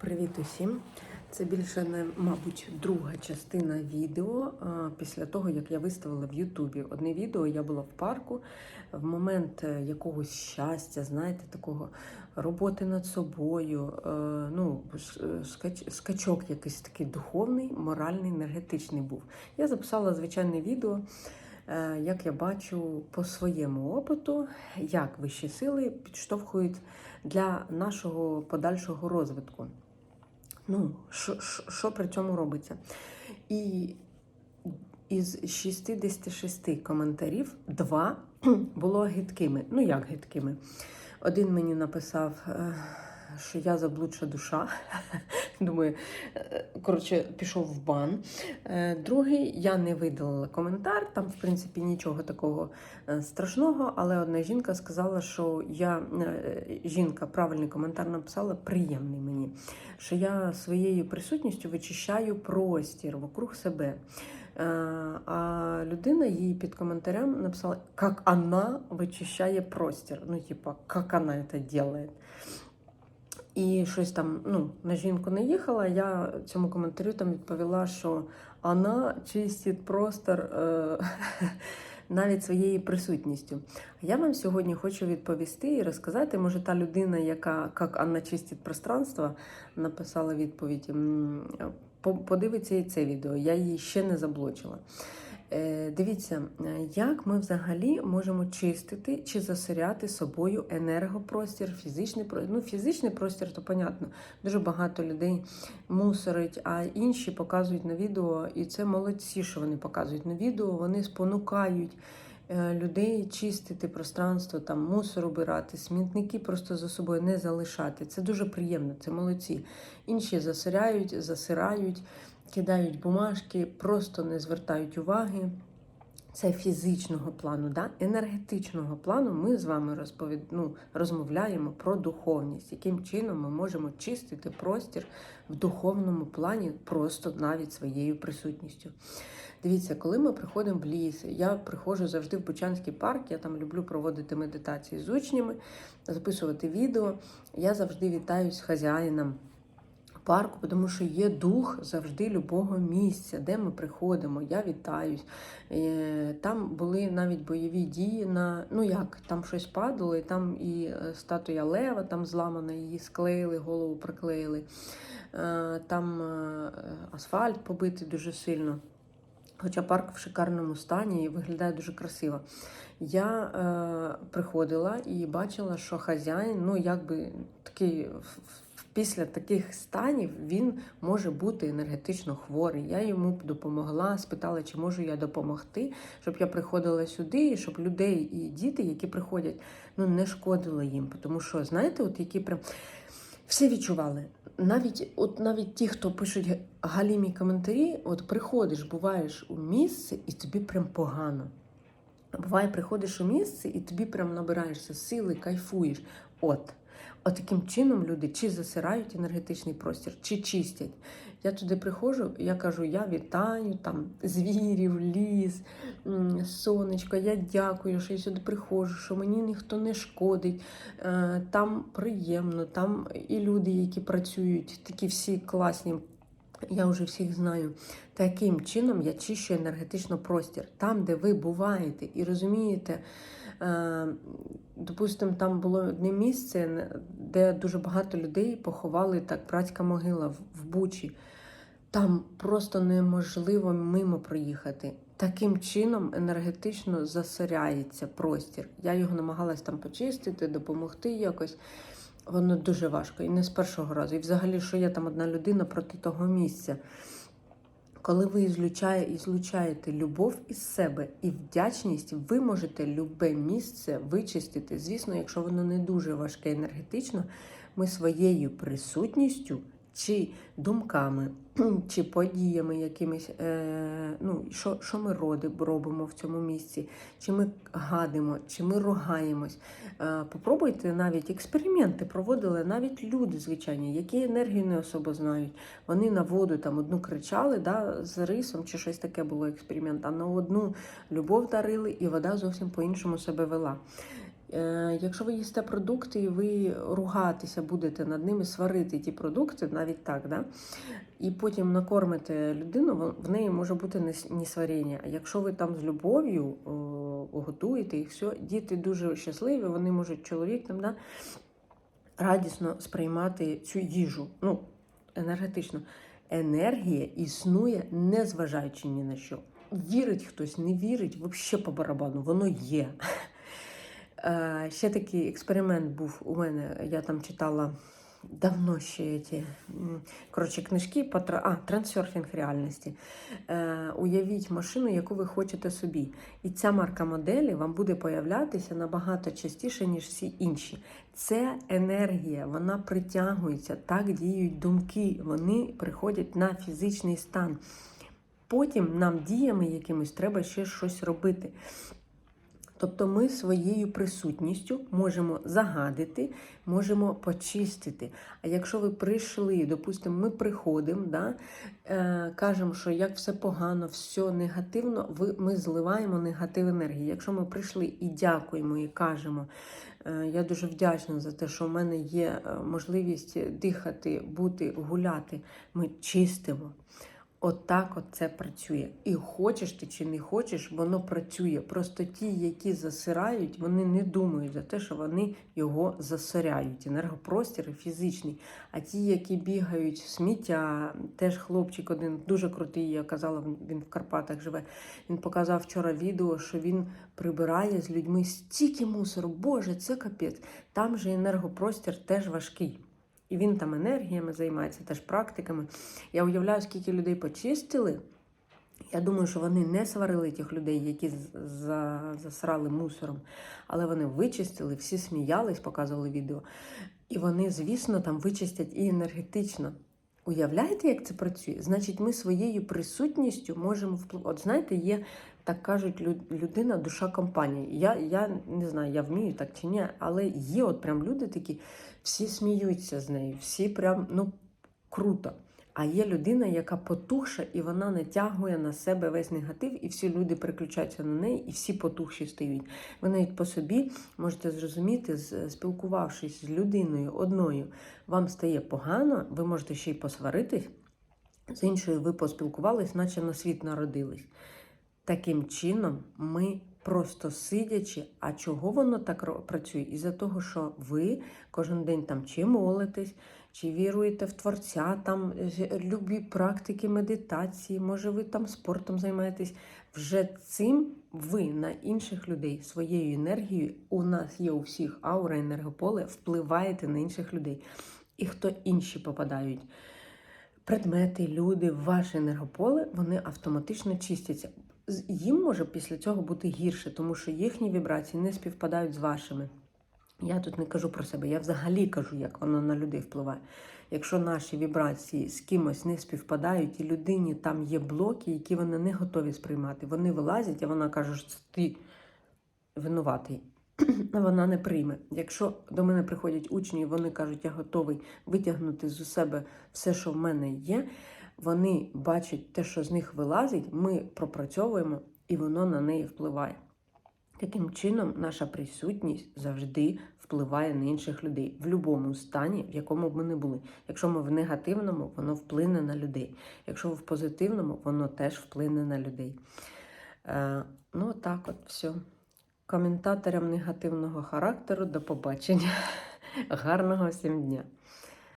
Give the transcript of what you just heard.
Привіт усім! Це більше не, мабуть, друга частина відео після того, як я виставила в Ютубі. Одне відео я була в парку в момент е, якогось щастя, знаєте, такого роботи над собою. е, ну, скачок якийсь такий духовний, моральний, енергетичний був. Я записала звичайне відео. е, Як я бачу по своєму опиту, як вищі сили підштовхують для нашого подальшого розвитку. Ну, що, при цьому робиться? І із 66 коментарів два було гидкими. Ну, як гидкими? Один мені написав, е, що я заблудша душа. Думаю, е, коротше, пішов в бан. Е, Другий я не видалила коментар. Там, в принципі, нічого такого е, страшного, але одна жінка сказала, що я жінка правильний коментар написала, приємний мені, що я своєю присутністю вичищаю простір вокруг себе. А людина їй під коментарем написала, як вона вичищає простір. Ну, типа, як вона це робить. І щось там ну, на жінку не їхала. Я цьому коментарю там відповіла, що вона чистить простор е, навіть своєю присутністю. Я вам сьогодні хочу відповісти і розказати, може, та людина, яка як вона чистить пространство, написала відповідь. Подивиться і це відео, я її ще не заблочила. Е, Дивіться, е, як ми взагалі можемо чистити чи засоряти собою енергопростір, фізичний простір. Ну, фізичний простір, то понятно, дуже багато людей мусорить, а інші показують на відео, і це молодці, що вони показують на відео. Вони спонукають е, людей чистити пространство, там мусор убирати, смітники просто за собою не залишати. Це дуже приємно, це молодці. Інші засоряють, засирають кидають бумажки, просто не звертають уваги. Це фізичного плану, да? енергетичного плану ми з вами розповід... ну, розмовляємо про духовність, яким чином ми можемо чистити простір в духовному плані просто навіть своєю присутністю. Дивіться, коли ми приходимо в ліс, я приходжу завжди в Бучанський парк, я там люблю проводити медитації з учнями, записувати відео. Я завжди вітаюсь з хазяїном парку, тому що є дух завжди любого місця, де ми приходимо. Я вітаюсь. Е, Там були навіть бойові дії на ну як, там щось падало, і там і е, статуя Лева там зламана, її склеїли, голову приклеїли. Е, Там асфальт побитий дуже сильно. Хоча парк в шикарному стані і виглядає дуже красиво. Я е, приходила і бачила, що хазяїн, ну якби такий після таких станів він може бути енергетично хворий. Я йому допомогла, спитала, чи можу я допомогти, щоб я приходила сюди, і щоб людей і діти, які приходять, ну не шкодило їм. Тому що, знаєте, от які прям. Всі відчували. Навіть от навіть ті, хто пишуть галімі коментарі, от приходиш, буваєш у місце, і тобі прям погано. Буває, приходиш у місце, і тобі прям набираєшся сили, кайфуєш. От. От таким чином люди чи засирають енергетичний простір, чи чистять. Я туди приходжу, я кажу, я вітаю там звірів, ліс, сонечко, я дякую, що я сюди приходжу, що мені ніхто не шкодить. Е, Там приємно, там і люди, які працюють, такі всі класні. Я вже всіх знаю. Таким чином я чищу енергетично простір. Там, де ви буваєте і розумієте, допустимо, там було одне місце, де дуже багато людей поховали так братська могила в, Бучі. Там просто неможливо мимо проїхати. Таким чином енергетично засоряється простір. Я його намагалась там почистити, допомогти якось. Воно дуже важко і не з першого разу. І взагалі, що є там одна людина проти того місця. Коли ви злучаєте любов із себе і вдячність, ви можете любе місце вичистити. Звісно, якщо воно не дуже важке енергетично, ми своєю присутністю чи думками, чи подіями якимись, е, ну, що, що ми робимо в цьому місці, чи ми гадимо, чи ми ругаємось. Е, попробуйте навіть експерименти проводили навіть люди звичайні, які енергію не особо знають. Вони на воду там одну кричали да, з рисом, чи щось таке було експеримент, а на одну любов дарили, і вода зовсім по-іншому себе вела. Е, Якщо ви їсте продукти і ви ругатися будете над ними, сварити ті продукти, навіть так, да? і потім накормите людину, в неї може бути не сваріння. А якщо ви там з любов'ю готуєте і все, діти дуже щасливі, вони можуть чоловік там, да, радісно сприймати цю їжу. Ну, енергетично. Енергія існує, незважаючи ні на що. Вірить хтось, не вірить, взагалі по барабану, воно є. Е, Ще такий експеримент був у мене. Я там читала давно ще ті, коротше, книжки по а, трансерфінг реальності. Е, Уявіть машину, яку ви хочете собі. І ця марка моделі вам буде появлятися набагато частіше, ніж всі інші. Це енергія, вона притягується, так діють думки, вони приходять на фізичний стан. Потім нам діями якимось треба ще щось робити. Тобто ми своєю присутністю можемо загадити, можемо почистити. А якщо ви прийшли, допустимо, ми приходимо, да, е, кажемо, що як все погано, все негативно, ви, ми зливаємо негатив енергії. Якщо ми прийшли і дякуємо, і кажемо, е, я дуже вдячна за те, що в мене є е, можливість дихати, бути, гуляти, ми чистимо. Отак от це працює. І хочеш ти чи не хочеш, воно працює. Просто ті, які засирають, вони не думають за те, що вони його засоряють. Енергопростір фізичний. А ті, які бігають в сміття, теж хлопчик один дуже крутий, я казала, він в Карпатах живе. Він показав вчора відео, що він прибирає з людьми стільки мусору. Боже, це капець. Там же енергопростір теж важкий. І він там енергіями займається, теж практиками. Я уявляю, скільки людей почистили. Я думаю, що вони не сварили тих людей, які засрали мусором, але вони вичистили, всі сміялись, показували відео. І вони, звісно, там вичистять і енергетично. Уявляєте, як це працює? Значить, ми своєю присутністю можемо впливати. От знаєте, є, так кажуть, людина душа компанії. Я, я не знаю, я вмію так чи ні, але є от прям люди такі, всі сміються з нею, всі прям ну круто. А є людина, яка потухша, і вона натягує на себе весь негатив, і всі люди переключаються на неї, і всі потухші стають. Ви навіть по собі можете зрозуміти, спілкувавшись з людиною одною, вам стає погано, ви можете ще й посваритись, з іншою ви поспілкувались, наче на світ народились. Таким чином, ми просто сидячи, а чого воно так працює? Із-за того, що ви кожен день там чи молитесь, чи віруєте в Творця, там е, любі практики медитації, може ви там спортом займаєтесь. Вже цим ви на інших людей своєю енергією, у нас є у всіх аура енергополе, впливаєте на інших людей. І хто інші попадають предмети, люди ваше енергополе, вони автоматично чистяться. Їм може після цього бути гірше, тому що їхні вібрації не співпадають з вашими. Я тут не кажу про себе, я взагалі кажу, як воно на людей впливає. Якщо наші вібрації з кимось не співпадають, і людині там є блоки, які вони не готові сприймати, вони вилазять, а вона каже, що ти винуватий. Вона не прийме. Якщо до мене приходять учні, і вони кажуть, я готовий витягнути з себе все, що в мене є, вони бачать те, що з них вилазить, ми пропрацьовуємо, і воно на неї впливає. Таким чином, наша присутність завжди впливає на інших людей в будь-якому стані, в якому б ми не були. Якщо ми в негативному, воно вплине на людей. Якщо ви в позитивному, воно теж вплине на людей. Е, ну, так от все. Коментаторам негативного характеру до побачення. Гарного всім дня!